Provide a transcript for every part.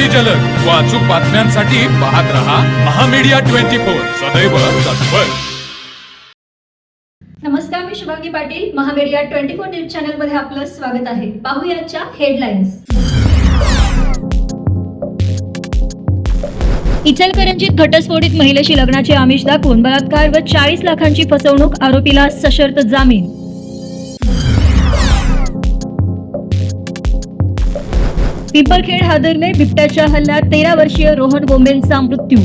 अगदी जलद. व अचूक बातम्यांसाठी पाहत रहा महामीडिया ट्वेंटी फोर. सदैव तत्पर. नमस्कार मी Shubhangi Patil. Mahamedia twenty four news चॅनलमध्ये आपलं स्वागत आहे. पाहूयाच्या हेडलाईन्स. इचलकरंजीत घटस्फोटित महिलेशी लग्नाचे आमिष दाखवून बलात्कार व चाळीस लाखांची फसवणूक आरोपीला सशर्त जामीन. पिंपळखेड हादरले बिबट्याच्या हल्ल्यात तेरा वर्षीय रोहन बोंबेंचा मृत्यू.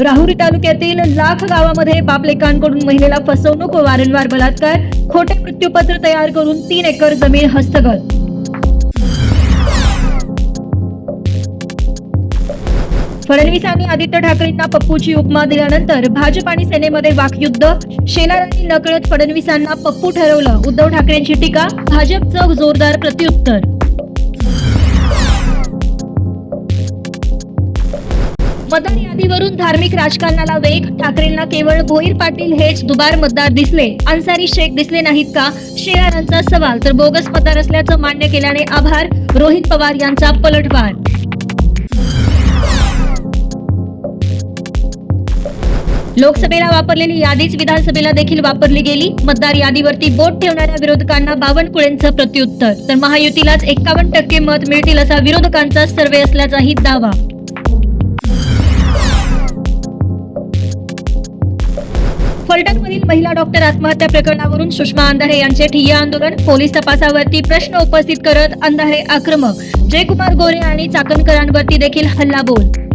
राहुरी तालुक्यातील लाख गावामध्ये बापलेकांकडून महिलेला फसवणूक व वारंवार बलात्कार खोटे मृत्यूपत्र तयार करून तीन एकर जमीन हस्तगत. फडणवीसांनी आदित्य ठाकरेंना पप्पूची उपमा दिल्यानंतर भाजप आणि सेनेमध्ये वाकयुद्ध. शेलारांनी नकळत फडणवीसांना पप्पू ठरवलं. उद्धव ठाकरेंची टीका भाजपचं जोरदार प्रत्युत्तर. मतदार यादीवरून धार्मिक राजकारणाला वेग ठाकरेंना केवळ भोईर पाटील हेच दुबार मतदार दिसले. अन्सारी शेख दिसले नाहीत का? शेलारांचा सवाल तर बोगस मतदार असल्याचं मान्य केल्याने आभार. रोहित पवार यांचा पलटवार. लोकसभेला वापरलेली यादीच विधानसभेला देखील वापरली गेली. मतदार यादीवरती बोट ठेवणाऱ्या विरोधकांना बावनकुळेंचं प्रत्युत्तर. तर महायुतीलाच एक्कावन्न टक्के मत मिळतील असा विरोधकांचा सर्वे असल्याचाही दावा. फलटणमधील महिला डॉक्टर आत्महत्या प्रकरणावरून सुषमा अंधारे यांचे ठिय्या आंदोलन. पोलीस तपासावरती प्रश्न उपस्थित करत अंधारे आक्रमक. जयकुमार गोरे आणि चाकणकरांवरती देखील हल्लाबोल.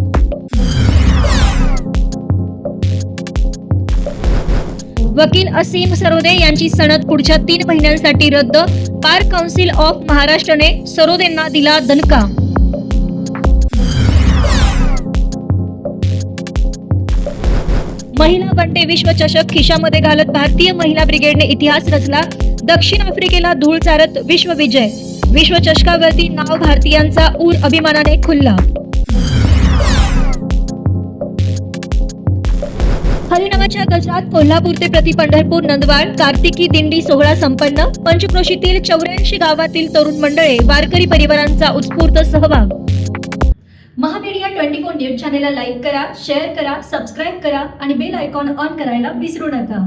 वकील असीम सरोदे यांची सनद पुढच्या तीन महिन्यांसाठी रद्द. बार काउन्सिल ऑफ महाराष्ट्रने सरोदेंना दिला दणका. महिला वनडे विश्वचषक खिशामध्ये घालत भारतीय महिला ब्रिगेडने इतिहास रचला. दक्षिण आफ्रिकेला धूळ चारत विश्वविजय विश्वचषकावरती नाव भारतीयांचा ऊर अभिमानाने खुलला. गजरात कोल्हापूर ते प्रति पंढरपूर नंदवाड कार्तिकी दिंडी सोहळा संपन्न. पंचक्रोशीतील चौऱ्याऐंशी गावातील तरुण मंडळे वारकरी परिवारांचा उत्स्फूर्त सहभाग. महामीडिया ट्वेंटी फोर न्यूज चॅनेलला लाईक करा शेअर करा सबस्क्राईब करा आणि बेल आयकॉन ऑन करायला विसरू नका.